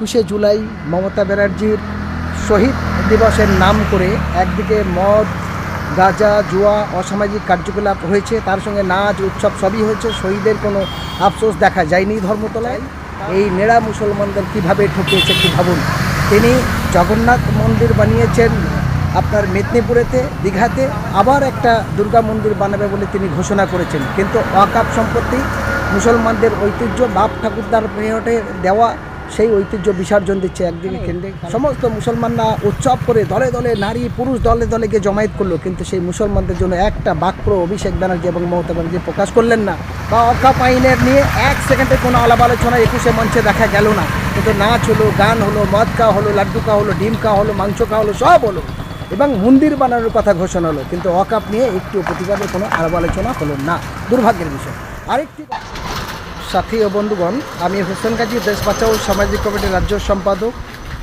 একুশে জুলাই মমতা ব্যানার্জির শহীদ দিবসের নাম করে একদিকে মদ, গাঁজা, জুয়া, অসামাজিক কার্যকলাপ হয়েছে, তার সঙ্গে নাচ, উৎসব সবই হয়েছে, শহীদের কোনো আফসোস দেখা যায়নি ধর্মতলায়। এই নেড়া মুসলমানদের কীভাবে ঠকিয়েছে একটু ভাবুন? তিনি জগন্নাথ মন্দির বানিয়েছেন আপনার মেদিনীপুরেতে, দীঘাতে, আবার একটা দুর্গা মন্দির বানাবে বলে তিনি ঘোষণা করেছেন। কিন্তু অকাপ সম্পত্তি মুসলমানদের ঐতিহ্য, বাপ ঠাকুরদার মেয়টে দেওয়া সেই ঐতিহ্য বিসর্জন দিচ্ছে একদিকে কেন্দ্রে সমস্ত মুসলমানরা উৎসব করে দলে দলে নারী পুরুষ দলে দলে গিয়ে জমায়েত করল কিন্তু সেই মুসলমানদের জন্য একটা বাক্য অভিষেক ব্যানার্জি এবং মমতা ব্যানার্জি প্রকাশ করলেন না। বা অকাপ আইনের নিয়ে এক সেকেন্ডে কোনো আলাপ আলোচনা একুশে মঞ্চে দেখা গেল না। কিন্তু নাচ হলো গান হলো মদ খাওয়া হলো লাড্ডু খাওয়া হলো ডিম খাওয়া হলো মাংস খাওয়া হলো সব হলো। এবং মন্দির বানানোর কথা ঘোষণা হলো কিন্তু অকাপ নিয়ে একটু প্রতিবাদের কোনো আলাপ আলোচনা হলো না। দুর্ভাগ্যের বিষয়। আরেকটি সাথী ও বন্ধুগণ, আমি হোসেন গাজী দেশ বাঁচাও সামাজিক কমিটির রাজ্য সম্পাদক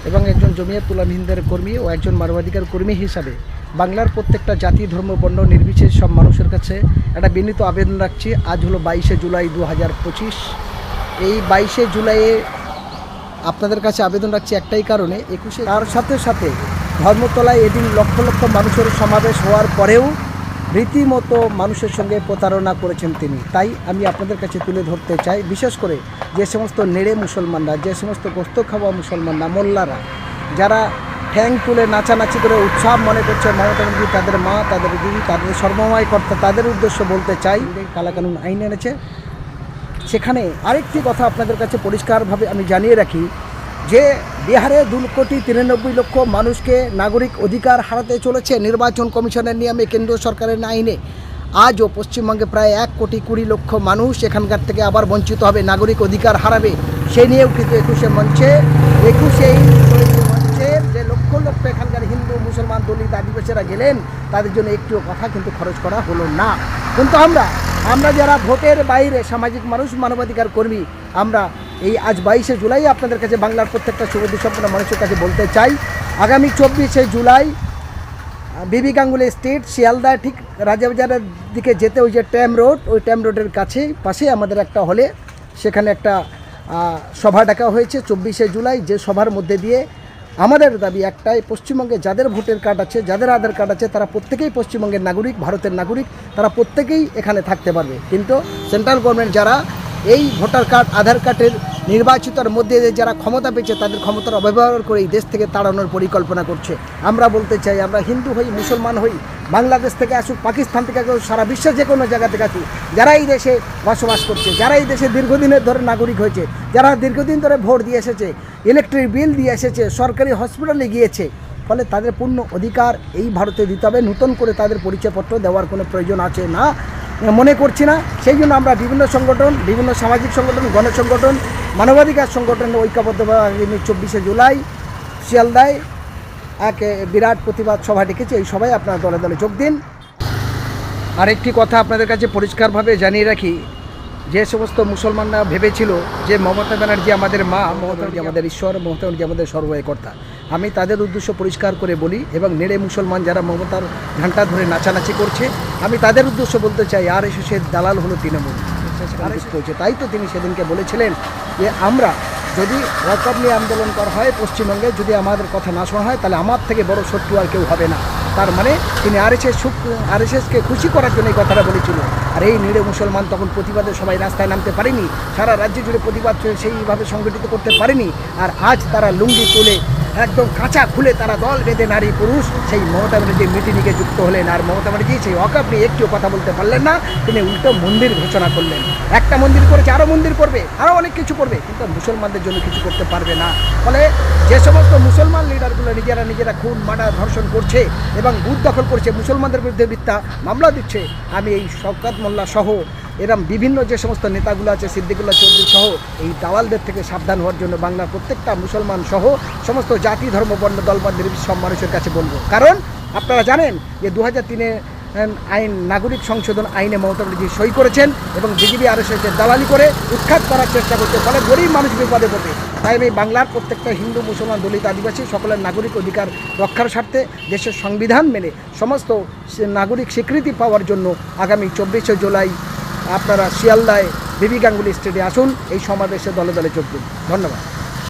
এবং একজন জমিয়ত তুলাম হিন্দের কর্মী ও একজন মানবাধিকার কর্মী হিসাবে বাংলার প্রত্যেকটা জাতি, ধর্ম, বর্ণ, নির্বিশেষ সব মানুষের কাছে একটা বিনীত আবেদন রাখছি। আজ হলো বাইশে জুলাই দু হাজার পঁচিশ। এই বাইশে জুলাইয়ে আপনাদের কাছে আবেদন রাখছি একটাই কারণে, একুশে তার সাথে সাথে ধর্মতলায় এদিন লক্ষ লক্ষ মানুষের সমাবেশ হওয়ার পরেও রীতিমতো মানুষের সঙ্গে প্রতারণা করেছেন তিনি। তাই আমি আপনাদের কাছে তুলে ধরতে চাই, বিশেষ করে যে সমস্ত নেড়ে মুসলমানরা, যে সমস্ত গোস্ত খাওয়া মুসলমানরা, মোল্লারা, যারা ঠ্যাং তুলে নাচানাচি করে উৎসাহ মনে করছে মমতা ব্যানার্জি, তাদের মা, তাদের দিদি, তাদের সর্বময় কর্তা, তাদের উদ্দেশ্য বলতে চাই, কালাকানুন আইন এনেছে। সেখানে আরেকটি কথা আপনাদের কাছে পরিষ্কারভাবে আমি জানিয়ে রাখি যে বিহারে দু কোটি তিরানব্বই লক্ষ মানুষকে নাগরিক অধিকার হারাতে চলেছে, নির্বাচন কমিশনের নিয়মে কেন্দ্রীয় সরকারের আইনে। আজও পশ্চিমবঙ্গে প্রায় এক কোটি কুড়ি লক্ষ মানুষ এখানকার থেকে আবার বঞ্চিত হবে, নাগরিক অধিকার হারাবে। সেই নিয়েও কিন্তু একুশে মঞ্চে একুশেই মঞ্চের যে লক্ষ লক্ষ এখানকার হিন্দু, মুসলমান, দলিত আদিবাসীরা গেলেন, তাদের জন্য একটিও কথা কিন্তু খরচ করা হলো না। কিন্তু আমরা আমরা যারা ভোটের বাইরে সামাজিক মানুষ, মানবাধিকার কর্মী, আমরা এই আজ বাইশে জুলাই আপনাদের কাছে বাংলার প্রত্যেকটা সুবুদ্ধি সম্পন্ন মানুষের কাছে বলতে চাই। আগামী চব্বিশে জুলাই বিবি গাঙ্গুলি স্ট্রিট, শিয়ালদা, ঠিক রাজাবাজারের দিকে যেতে ওই যে ট্যাম রোড, ওই ট্যাম রোডের কাছে পাশে আমাদের একটা হলে, সেখানে একটা সভা ডাকা হয়েছে চব্বিশে জুলাই, যে সভার মধ্যে দিয়ে আমাদের দাবি একটাই, পশ্চিমবঙ্গে যাদের ভোটের কার্ড আছে, যাদের আধার কার্ড আছে, তারা প্রত্যেকেই পশ্চিমবঙ্গের নাগরিক, ভারতের নাগরিক, তারা প্রত্যেকেই এখানে থাকতে পারবে। কিন্তু সেন্ট্রাল গভর্নমেন্ট যারা এই ভোটার কার্ড, আধার কার্ডের নির্বাচিতর মধ্যে যারা ক্ষমতা পেয়েছে, তাদের ক্ষমতার অপব্যবহার করে এই দেশ থেকে তাড়ানোর পরিকল্পনা করছে। আমরা বলতে চাই, আমরা হিন্দু হই, মুসলমান হই, বাংলাদেশ থেকে আসুক, পাকিস্তান থেকে আসুক, সারা বিশ্বের যে কোনো জায়গা থেকে আসুক, যারা এই দেশে বসবাস করছে, যারা এই দেশে দীর্ঘদিনের ধরে নাগরিক হয়েছে, যারা দীর্ঘদিন ধরে ভোট দিয়ে এসেছে ইলেকট্রিক বিল দিয়ে এসেছে, সরকারি হসপিটালে গিয়েছে, ফলে তাদের পূর্ণ অধিকার এই ভারতে দিতে হবে, নতুন করে তাদের পরিচয়পত্র দেওয়ার কোনো প্রয়োজন আছে না। মনে করছি না। সেই জন্য আমরা বিভিন্ন সংগঠন, বিভিন্ন সামাজিক সংগঠন গণসংগঠন মানবাধিকার সংগঠন ঐক্যবদ্ধভাবে আগামী চব্বিশে জুলাই শিয়ালদায় এক বিরাট প্রতিবাদ সভা ডেকেছি। এই সভায় আপনারা দলে দলে যোগ দিন। আরেকটি কথা আপনাদের কাছে পরিষ্কারভাবে জানিয়ে রাখি, যে সমস্ত মুসলমানরা ভেবেছিল যে মমতা ব্যানার্জি আমাদের মা, মমতা আমাদের ঈশ্বর, মমতা আমাদের সর্বকর্তা। আমি তাদের উদ্দেশ্য পরিষ্কার করে বলি এবং নেড়ে মুসলমান যারা মমতার ঘান্টা ধরে নাচানাচি করছে আমি তাদের উদ্দেশ্য বলতে চাই আর এসে সে দালাল হলো তৃণমূল। হয়েছে তাই তো তিনি সেদিনকে বলেছিলেন যে আমরা যদি ওয়াকআপ নিয়ে আন্দোলন করা হয় পশ্চিমবঙ্গে যদি আমাদের কথা না শোনা হয় তাহলে আমার থেকে বড় শত্রু আর কেউ হবে না। তার মানে তিনি আর আরএসএস সুখ আরএসএসকে খুশি করার জন্য এই কথাটা বলেছিল। আর এই নিড়ে মুসলমান তখন প্রতিবাদে সবাই রাস্তায় নামতে পারেনি সারা রাজ্য জুড়ে প্রতিবাদ সেইভাবে সংগঠিত করতে পারেনি আর আজ তারা লুঙ্গি তুলে একদম কাঁচা খুলে তারা দল বেঁধে নারী পুরুষ, সেই মমতা ব্যানার্জি মিটিংয়ে যুক্ত হলেন। আর মমতা ব্যানার্জি, সেই অকাপ নিয়ে একটিও কথা বলতে পারলেন না। তিনি উল্টো মন্দির ঘোষণা করলেন। একটা মন্দির করেছে আরও মন্দির করবে আরও অনেক কিছু করবে, কিন্তু মুসলমানদের জন্য কিছু করতে পারবে না। ফলে যে সমস্ত মুসলমান লিডারগুলো নিজেরা নিজেরা খুন, মার্ডার, ধর্ষণ করছে এবং বুথ দখল করছে, মুসলমানদের বিরুদ্ধে মিথ্যা মামলা দিচ্ছে, আমি এই শওকাত মোল্লা সহ এরম বিভিন্ন যে সমস্ত নেতাগুলো আছে, সিদ্দিকুল্লাহ চৌধুরী সহ এই দালালদের থেকে সাবধান হওয়ার জন্য বাংলার প্রত্যেকটা মুসলমান সহ সমস্ত জাতি, ধর্ম, বর্ণ নির্বিশেষে সব মানুষের কাছে বলব। কারণ আপনারা জানেন যে দু হাজার তিনে আইন, নাগরিক সংশোধন আইনে মমতা ব্যানার্জি সই করেছেন এবং বিজেপি আর দালালি করে উৎখাত করার চেষ্টা করছে, ফলে গরিব মানুষ বিপদে পড়বে তাই আমি বাংলার প্রত্যেকটা হিন্দু, মুসলমান, দলিত, আদিবাসী সকলের নাগরিক অধিকার রক্ষার স্বার্থে দেশের সংবিধান মেনে সমস্ত নাগরিক স্বীকৃতি পাওয়ার জন্য আগামী চব্বিশে জুলাই আপনারা শিয়ালদায় বিবি গাঙ্গুলি স্টেডিয়ামে আসুন এই সমাবেশে দলে দলে যোগ দিন। ধন্যবাদ।